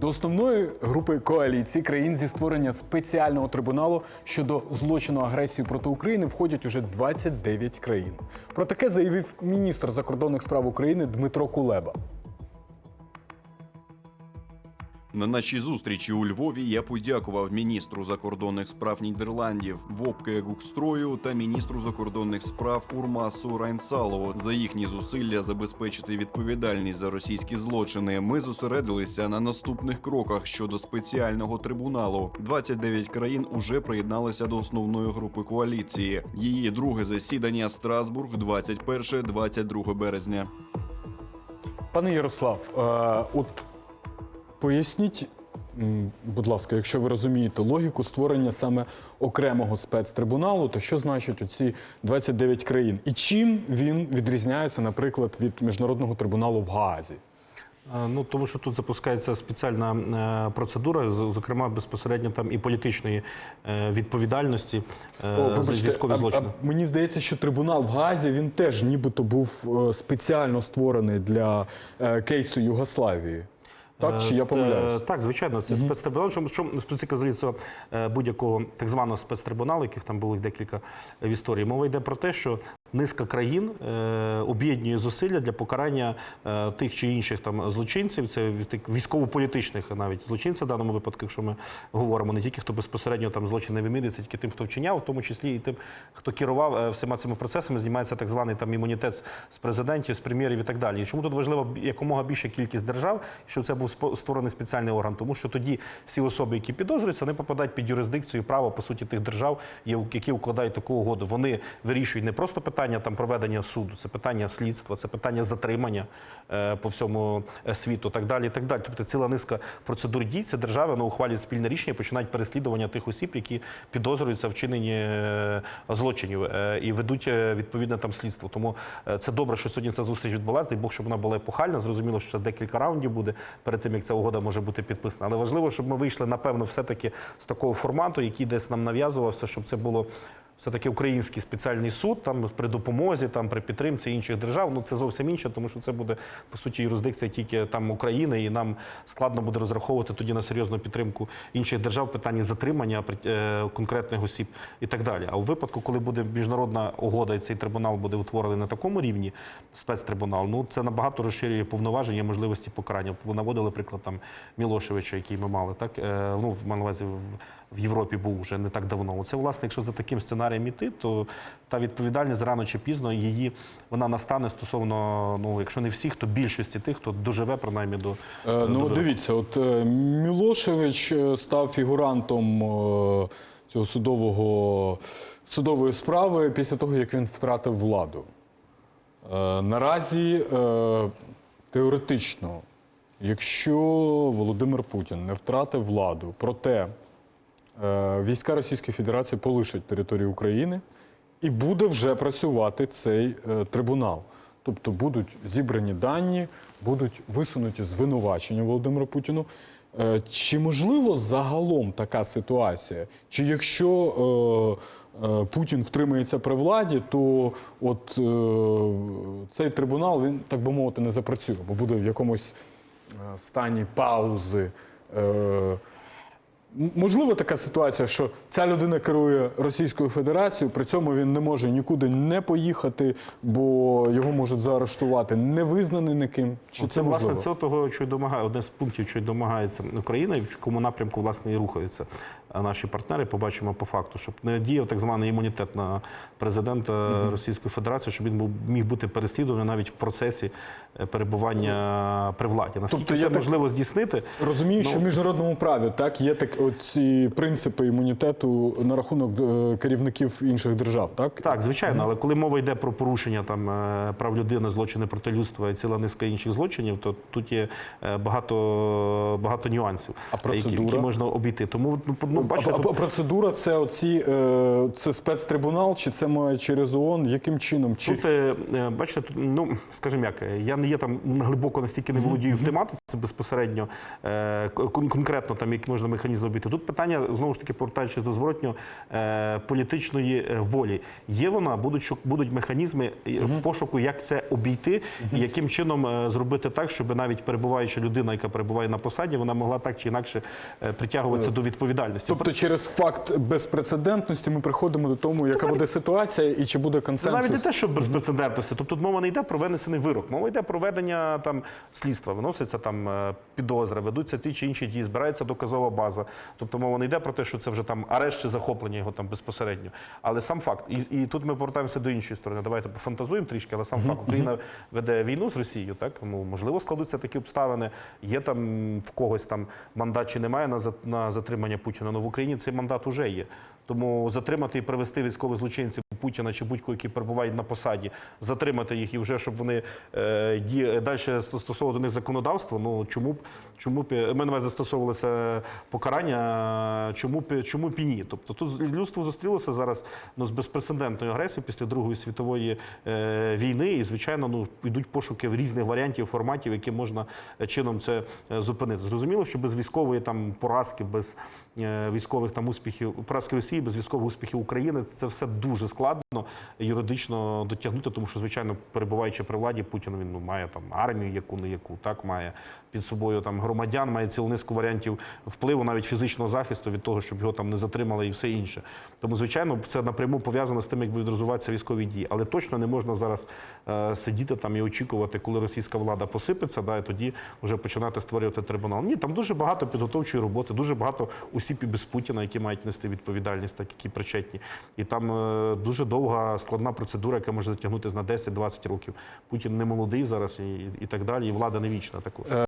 До основної групи коаліції країн зі створення спеціального трибуналу щодо злочину агресії проти України входять уже 29 країн. Про таке заявив міністр закордонних справ України Дмитро Кулеба. На нашій зустрічі у Львові я подякував міністру закордонних справ Нідерландів Вопке Гукстрою та міністру закордонних справ Урмасу Райнсалову за їхні зусилля забезпечити відповідальність за російські злочини. Ми зосередилися на наступних кроках щодо спеціального трибуналу. 29 країн уже приєдналися до основної групи коаліції. Її друге засідання Страсбург 21-22 березня. Пане Ярослав, е, от поясніть, будь ласка, якщо ви розумієте логіку створення саме окремого спецтрибуналу, то що значить оці 29 країн? І чим він відрізняється, наприклад, від міжнародного трибуналу в Гаазі? Е, Ну тому що тут запускається спеціальна е, процедура, зокрема безпосередньо там і політичної е, відповідальності е, за військові а- злочини. а мені здається, що трибунал в Гаазі він теж нібито був спеціально створений для кейсу Югославії. Так чи я Е, помиляюсь? Так, звичайно, це спецтрибунал. Що, що специфіка залізо будь-якого так званого спецтрибуналу, яких там було декілька в історії. Мова йде про те, що низка країн е, об'єднує зусилля для покарання е, тих чи інших там злочинців. Це військово-політичних навіть злочинців в даному випадку, якщо ми говоримо не тільки хто безпосередньо там злочини вимірюється, тільки тим, хто вчиняв, в тому числі і тим, хто керував е, всіма цими процесами, знімається так званий там імунітет з президентів, з прем'єрів і так далі. Чому тут важлива якомога більша кількість держав, щоб це був створений спеціальний орган, тому що тоді всі особи, які підозрюються, вони попадають під юрисдикцію права по суті тих держав, які укладають таку угоду. Вони вирішують не просто питання там проведення суду, це питання слідства, це питання затримання е, по всьому е, світу, так далі. так далі. Тобто ціла низка процедур дій. Це держави вони ухвалюють спільне рішення, починають переслідування тих осіб, які підозрюються в е, злочинів е, і ведуть е, відповідне там слідство. Тому це добре, що сьогодні ця зустріч відбулася. Дай Бог, щоб вона була епохальна. Зрозуміло, що декілька раундів буде перед тим, як ця угода може бути підписана. Але важливо, щоб ми вийшли, напевно, все-таки з такого формату, який десь нам нав'язувався, щоб це було. Все-таки український спеціальний суд там при допомозі, там при підтримці інших держав. Ну це зовсім інше, тому що це буде по суті юрисдикція тільки там України, і нам складно буде розраховувати тоді на серйозну підтримку інших держав в питанні затримання е, конкретних осіб і так далі. А у випадку, коли буде міжнародна угода, і цей трибунал буде утворений на такому рівні, спецтрибунал, ну це набагато розширює повноваження, можливості покарання. Ви наводили приклад там Мілошевича, який ми мали, так е, ну в маю в. Європі був вже не так давно. Це власне, якщо за таким сценарієм іти, то та відповідальність рано чи пізно її вона настане стосовно, ну якщо не всіх, то більшості тих, хто доживе принаймні до Е, Ну, вироку. дивіться, от е, Мілошевич е, став фігурантом е, цього судового судової справи після того, як він втратив владу. Е, Наразі е, теоретично, якщо Володимир Путін не втратив владу, проте війська Російської Федерації полишать територію України і буде вже працювати цей е, трибунал. Тобто будуть зібрані дані, будуть висунуті звинувачення Володимиру Путіну. Е, Чи можливо загалом така ситуація? Чи якщо е, е, Путін втримається при владі, то от е, цей трибунал він, так би мовити, не запрацює, бо буде в якомусь е, стані паузи. Е, Можливо, така ситуація, що ця людина керує Російською Федерацією, при цьому він не може нікуди не поїхати, бо його можуть заарештувати, не визнаний никим. Чи Ну, це, це власне цього того, що й домагає одне з пунктів, що й домагається Україна, і в якому напрямку власне і рухаються наші партнери. Побачимо по факту, щоб не діяв так званий імунітет на президента Російської Федерації, щоб він був міг бути переслідуваний навіть в процесі е, перебування при владі. Наскільки Тобто я це так- можливо здійснити? Розумію, Ну, що в міжнародному праві так є так оці принципи імунітету на рахунок е, керівників інших держав, так? Так, звичайно, але коли мова йде про порушення там е, прав людини, злочини проти людства і ціла низка інших злочинів, то тут є е, багато, багато нюансів, А які, які можна обійти. Тому ну, ну, А, бачите, а- а процедура це оці це спецтрибунал, чи це має через ООН? Яким чином? Чи Тут, бачите, тут, ну, скажімо як, я не є там глибоко настільки не володію в тематиці безпосередньо, конкретно там, як можна механізм обійти. Тут питання знову ж таки повертаючись до зворотнього е, політичної е, волі. Є вона, будуть будуть механізми е, пошуку, як це обійти, і яким чином зробити так, щоб навіть перебуваюча людина, яка перебуває на посаді, вона могла так чи інакше притягуватися до відповідальності. Тобто через факт безпрецедентності ми приходимо до тому, яка буде ситуація і чи буде консенсус. навіть не те, що безпрецедентності. Тобто тут мова не йде про винесений вирок, мова йде про ведення там слідства, виноситься там підозра, ведуться ті чи інші дії, збирається доказова база. Тобто мова не йде про те, що це вже там арешт чи захоплення його там безпосередньо. Але сам факт, і, і тут ми повертаємося до іншої сторони. Давайте пофантазуємо трішки, але сам факт Україна веде війну з Росією. Так ну можливо складуться такі обставини. Є там в когось там мандат чи немає на на затримання Путіна. Ну в Україні цей мандат уже є. Тому затримати і привести військових злочинців Путіна чи будь-кого, які перебувають на посаді, затримати їх і вже щоб вони е, ді, далі стосовно до них законодавство. Ну чому б чому б е, увазі застосовувалося покарання? Чому б чому б і ні? Тобто тут людство зустрілося зараз ну, з безпрецедентною агресією після Другої світової е, війни, і звичайно, ну йдуть пошуки різних варіантів, форматів, які можна чином це е, зупинити. Зрозуміло, що без військової там поразки, без е, військових там успіхів поразки Росії, без військових успіхів України це все дуже складно job юридично дотягнути, тому що звичайно, перебуваючи при владі, Путін він ну, має там армію, яку не яку, так має під собою там громадян, має цілу низку варіантів впливу, навіть фізичного захисту від того, щоб його там не затримали і все інше. Тому, звичайно, це напряму пов'язано з тим, як будуть розвиватися військові дії. Але точно не можна зараз е, сидіти там і очікувати, коли російська влада посипеться, да, і тоді вже починати створювати трибунал. Ні, там дуже багато підготовчої роботи, дуже багато осіб і без Путіна, які мають нести відповідальність, так які причетні. І там е, дуже довга складна процедура, яка може затягнутися на 10-20 років. Путін не молодий зараз і, і так далі, і влада не вічна також.